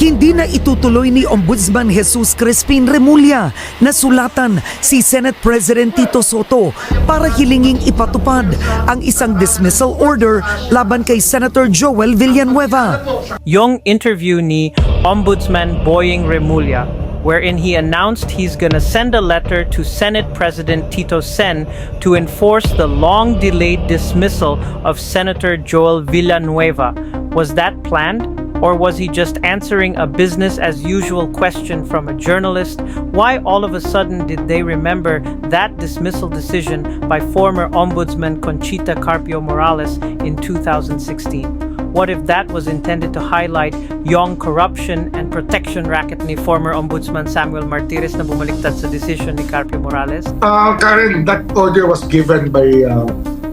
Hindi na itutuloy ni Ombudsman Jesus Crispin Remulla na sulatan si Senate President Tito Soto para hilinging ipatupad ang isang dismissal order laban kay Senator Joel Villanueva. yung interview ni Ombudsman Boying Remulla wherein he announced he's gonna send a letter to Senate President Tito Sen to enforce the long-delayed dismissal of Senator Joel Villanueva. Was that planned? Or was he just answering a business as usual question from a journalist? Why all of a sudden did they remember that dismissal decision by former Ombudsman Conchita Carpio Morales in 2016? What if that was intended to highlight young corruption and protection racket ni former Ombudsman Samuel Martires na bumaliktad sa decision ni Carpio Morales? Uh, Karen, that order was given by uh,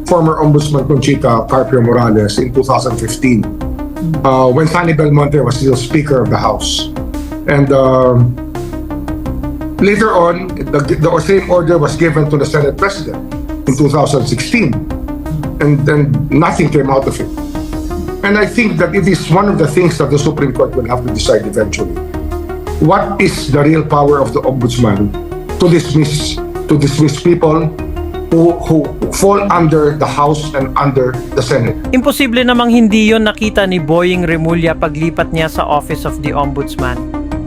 former Ombudsman Conchita Carpio Morales in 2015 uh, when Fanny Belmonte was still Speaker of the House. And um later on, the, the same order was given to the Senate President in 2016. And then nothing came out of it. And I think that it is one of the things that the Supreme Court will have to decide eventually. What is the real power of the ombudsman to dismiss to dismiss people who who fall under the House and under the Senate? Imposible namang hindi yon nakita ni Boying Remulla paglipat niya sa Office of the Ombudsman.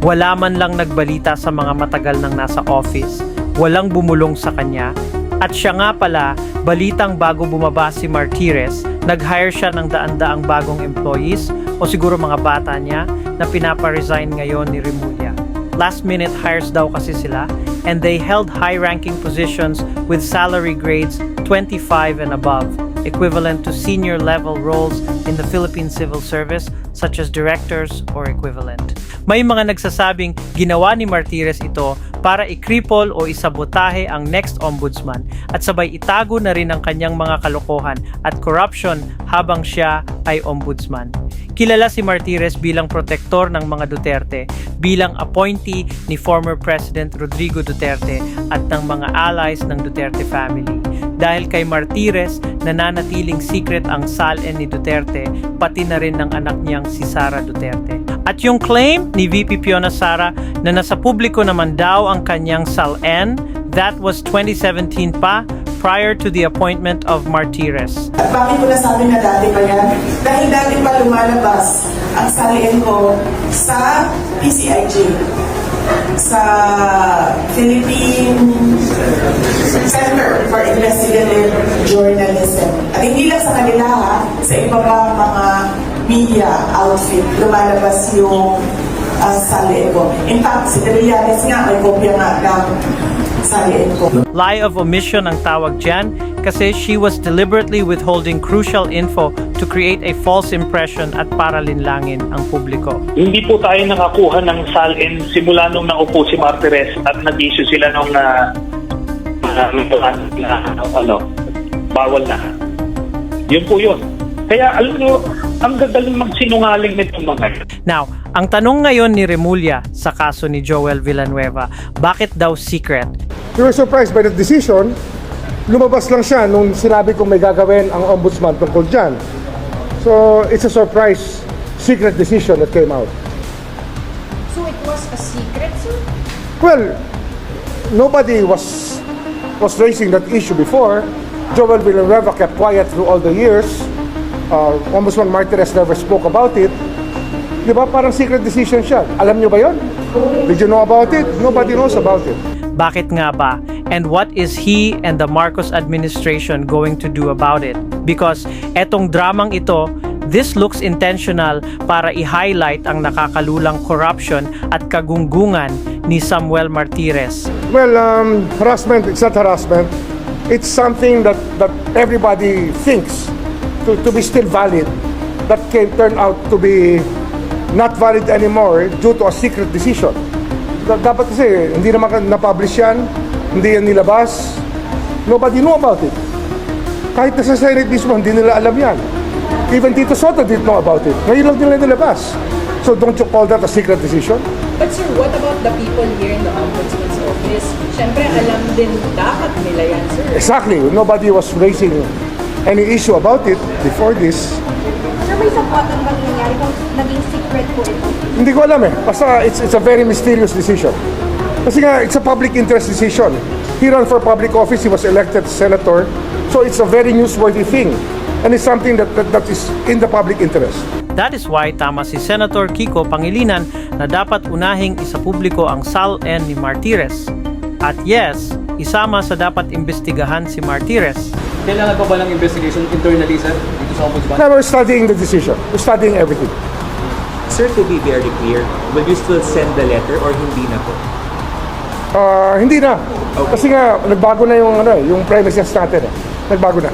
Wala man lang nagbalita sa mga matagal nang nasa office, walang bumulong sa kanya, at siya nga pala, balitang bago bumaba si Martires, nag-hire siya ng daan-daang bagong employees o siguro mga bata niya na pinapa-resign ngayon ni Remulla. Last minute hires daw kasi sila and they held high-ranking positions with salary grades 25 and above, equivalent to senior level roles in the Philippine Civil Service such as directors or equivalent. May mga nagsasabing ginawa ni Martires ito para ikripol o isabotahe ang next ombudsman at sabay itago na rin ang kanyang mga kalokohan at corruption habang siya ay ombudsman. Kilala si Martires bilang protektor ng mga Duterte, bilang appointee ni former President Rodrigo Duterte at ng mga allies ng Duterte family. Dahil kay Martires, nananatiling secret ang SALN ni Duterte, pati na rin ng anak niyang si Sara Duterte. At yung claim ni VP Fiona Sara na nasa publiko naman daw ang kanyang SALN, that was 2017 pa, prior to the appointment of Martires. At bakit ko nasabi na dati pa yan? Dahil dati pa lumalabas ang saliin ko sa PCIJ sa Philippine Center for Investigative Journalism. At hindi lang sa kanila ha, sa iba pa mga media outfit, lumalabas yung uh, saliin ko. In fact, si Trillanes nga, may kopya nga ng saliin ko. Lie of omission ang tawag dyan kasi she was deliberately withholding crucial info to create a false impression at para linlangin ang publiko. Hindi po tayo nakakuha ng SALN simula nung naupo si Martires at nag-issue sila nung na, na, na, ano, bawal na. Yun po yun. Kaya alam nyo, ang gagaling magsinungaling nitong mga. Now, ang tanong ngayon ni Remulla sa kaso ni Joel Villanueva, bakit daw secret? We were surprised by the decision. Lumabas lang siya nung sinabi kong may gagawin ang ombudsman tungkol dyan. So, it's a surprise secret decision that came out. So it was a secret, sir? Well, nobody was was raising that issue before. Joel Villanueva kept quiet through all the years. Uh, Ombudsman Martinez never spoke about it. Di ba parang secret decision siya? Alam niyo ba yon? Did you know about it? Nobody knows about it. Bakit nga ba? And what is he and the Marcos administration going to do about it? Because etong dramang ito, this looks intentional para i-highlight ang nakakalulang corruption at kagunggungan ni Samuel Martires. Well, um, harassment, it's not harassment. It's something that, that everybody thinks to, to be still valid that can turn out to be not valid anymore due to a secret decision. Da- Dapat kasi, hindi naman na-publish yan, hindi yan nilabas. Nobody knew about it. Kahit na sa Senate mismo, hindi nila alam yan. Even Tito Soto didn't know about it. Ngayon lang nila nilabas. So don't you call that a secret decision? But sir, what about the people here in the Ombudsman's office? Siyempre, alam din dapat nila yan, sir. Exactly. Nobody was raising any issue about it before this. Sir, may sampatan bang nangyari kung naging secret po ito? Hindi ko alam eh. Basta it's, it's a very mysterious decision. Kasi nga, it's a public interest decision. He ran for public office, he was elected senator. So it's a very newsworthy thing. And it's something that, that, that is in the public interest. That is why tama si Senator Kiko Pangilinan na dapat unahing isapubliko ang SAL-N ni Martires. At yes, isama sa dapat imbestigahan si Martires. Kailangan pa ba ng investigation internally, sir, dito sa ombudsman? Now we're studying the decision. We're studying everything. Sir, to be very clear, will you still send the letter or hindi na po? Ah, hindi na. Kasi nga, nagbago na yung, ano, eh, yung premises natin. Eh. Nagbago na.